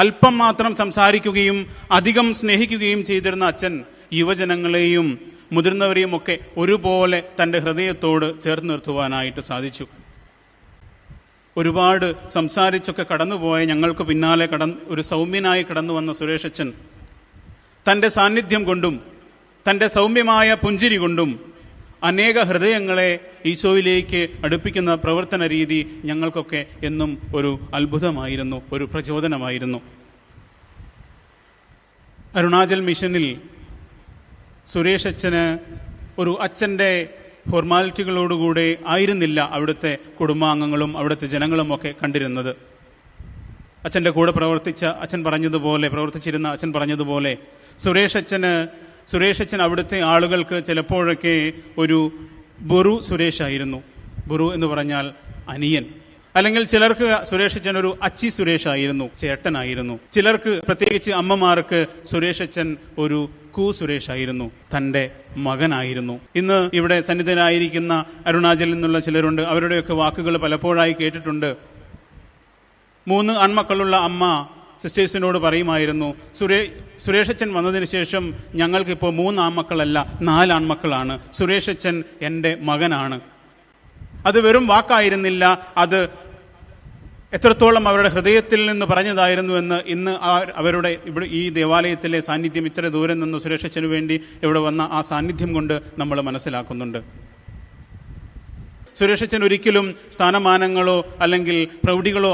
അല്പം മാത്രം സംസാരിക്കുകയും അധികം സ്നേഹിക്കുകയും ചെയ്തിരുന്ന അച്ഛൻ യുവജനങ്ങളെയും മുതിർന്നവരെയും ഒക്കെ ഒരുപോലെ തന്റെ ഹൃദയത്തോട് ചേർത്ത് നിർത്തുവാനായിട്ട് സാധിച്ചു. ഒരുപാട് സംസാരിച്ചൊക്കെ കടന്നുപോയ ഞങ്ങൾക്ക് പിന്നാലെ കട ഒരു സൗമ്യനായി കടന്നു വന്ന സുരേഷ് അച്ഛൻ തന്റെ സാന്നിധ്യം കൊണ്ടും തന്റെ സൗമ്യമായ പുഞ്ചിരി കൊണ്ടും അനേക ഹൃദയങ്ങളെ ഈശോയിലേക്ക് അടുപ്പിക്കുന്ന പ്രവർത്തന രീതി ഞങ്ങൾക്കൊക്കെ എന്നും ഒരു അത്ഭുതമായിരുന്നു ഒരു പ്രചോദനമായിരുന്നു. അരുണാചൽ മിഷനിൽ സുരേഷ് അച്ഛന് ഒരു അച്ഛന്റെ ഫോർമാലിറ്റികളോടുകൂടെ ആയിരുന്നില്ല അവിടുത്തെ കുടുംബാംഗങ്ങളും അവിടുത്തെ ജനങ്ങളും ഒക്കെ കണ്ടിരുന്നത്. അച്ഛന്റെ കൂടെ പ്രവർത്തിച്ച അച്ഛൻ പറഞ്ഞതുപോലെ പ്രവർത്തിച്ചിരുന്ന അച്ഛൻ പറഞ്ഞതുപോലെ സുരേഷ് അച്ഛന് സുരേഷ് അച്ഛൻ അവിടുത്തെ ആളുകൾക്ക് ചിലപ്പോഴൊക്കെ ഒരു ബുറു സുരേഷ് ആയിരുന്നു ബുറു എന്ന് പറഞ്ഞാൽ അനിയൻ. അല്ലെങ്കിൽ ചിലർക്ക് സുരേഷ് അച്ഛൻ ഒരു അച്ചി സുരേഷ് ആയിരുന്നു ചേട്ടനായിരുന്നു. ചിലർക്ക് പ്രത്യേകിച്ച് അമ്മമാർക്ക് സുരേഷ് അച്ഛൻ ഒരു കൂ സുരേഷ് ആയിരുന്നു തന്റെ മകനായിരുന്നു. ഇന്ന് ഇവിടെ സന്നിധനായിരിക്കുന്ന അരുണാചലിൽ നിന്നുള്ള ചിലരുണ്ട്. അവരുടെയൊക്കെ വാക്കുകൾ പലപ്പോഴായി കേട്ടിട്ടുണ്ട്. മൂന്ന് ആൺമക്കളുള്ള അമ്മ സിസ്റ്റേഴ്സിനോട് പറയുമായിരുന്നു സുരേ സുരേഷച്ചൻ വന്നതിന് ശേഷം ഞങ്ങൾക്കിപ്പോൾ മൂന്ന് ആൺമക്കളല്ല നാല് ആൺമക്കളാണ് സുരേഷച്ചൻ എന്റെ മകനാണ്. അത് വെറും വാക്കായിരുന്നില്ല. അത് എത്രത്തോളം അവരുടെ ഹൃദയത്തിൽ നിന്ന് പറഞ്ഞതായിരുന്നു എന്ന് ഇന്ന് അവരുടെ ഇവിടെ ഈ ദേവാലയത്തിലെ സാന്നിധ്യം ഇത്ര ദൂരം നിന്ന് സുരേഷച്ചന് വേണ്ടി ഇവിടെ വന്ന ആ സാന്നിധ്യം കൊണ്ട് നമ്മൾ മനസ്സിലാക്കുന്നുണ്ട്. സുരേഷച്ചൻ ഒരിക്കലും സ്ഥാനമാനങ്ങളോ അല്ലെങ്കിൽ പ്രൗഢികളോ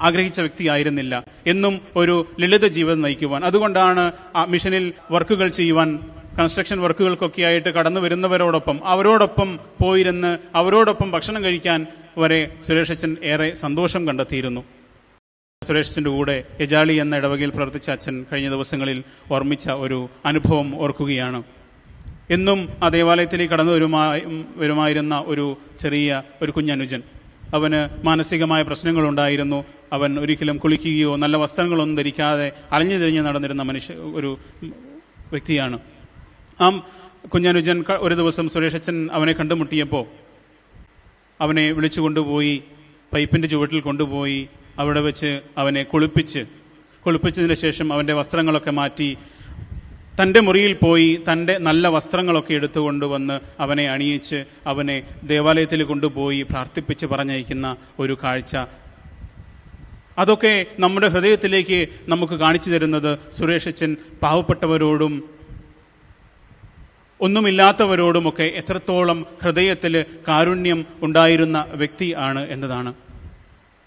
ആഗ്രഹിച്ച വ്യക്തിയായിരുന്നില്ല. എന്നും ഒരു ലളിത ജീവിതം നയിക്കുവാൻ. അതുകൊണ്ടാണ് ആ മിഷനിൽ വർക്കുകൾ ചെയ്യുവാൻ കൺസ്ട്രക്ഷൻ വർക്കുകൾക്കൊക്കെയായിട്ട് കടന്നു വരുന്നവരോടൊപ്പം അവരോടൊപ്പം പോയിരുന്ന് അവരോടൊപ്പം ഭക്ഷണം കഴിക്കാൻ വരെ സുരേഷച്ചൻ ഏറെ സന്തോഷം കണ്ടെത്തിയിരുന്നു. സുരേഷിന്റെ കൂടെ യജാളി എന്ന ഇടവകയിൽ പ്രവർത്തിച്ച അച്ഛൻ കഴിഞ്ഞ ദിവസങ്ങളിൽ ഓർമ്മിച്ച ഒരു അനുഭവം ഓർക്കുകയാണ്. എന്നും ആ ദേവാലയത്തിലേക്ക് കടന്നു വരുമായി വരുമായിരുന്ന ഒരു ചെറിയ ഒരു കുഞ്ഞനുജൻ. അവന് മാനസികമായ പ്രശ്നങ്ങളുണ്ടായിരുന്നു. അവൻ ഒരിക്കലും കുളിക്കുകയോ നല്ല വസ്ത്രങ്ങളൊന്നും ധരിക്കാതെ അലഞ്ഞു തിരിഞ്ഞ് നടന്നിരുന്ന മനുഷ്യ ഒരു വ്യക്തിയാണ്. ആ കുഞ്ഞനുജൻ ഒരു ദിവസം സുരേഷച്ചൻ അവനെ കണ്ടുമുട്ടിയപ്പോൾ അവനെ വിളിച്ചു കൊണ്ടുപോയി പൈപ്പിന്റെ ചുവട്ടിൽ കൊണ്ടുപോയി അവിടെ വെച്ച് അവനെ കുളിപ്പിച്ച് കുളിപ്പിച്ചതിന് ശേഷം അവന്റെ വസ്ത്രങ്ങളൊക്കെ മാറ്റി തന്റെ മുറിയിൽ പോയി തന്റെ നല്ല വസ്ത്രങ്ങളൊക്കെ എടുത്തുകൊണ്ടുവന്ന് അവനെ അണിയിച്ച് അവനെ ദേവാലയത്തിൽ കൊണ്ടുപോയി പ്രാർത്ഥിപ്പിച്ച് പറഞ്ഞയക്കുന്ന ഒരു കാഴ്ച. അതൊക്കെ നമ്മുടെ ഹൃദയത്തിലേക്ക് നമുക്ക് കാണിച്ചു തരുന്നത് സുരേഷച്ചൻ പാവപ്പെട്ടവരോടും ഒന്നുമില്ലാത്തവരോടുമൊക്കെ എത്രത്തോളം ഹൃദയത്തിൽ കാരുണ്യം ഉണ്ടായിരുന്ന വ്യക്തി ആണ് എന്നതാണ്.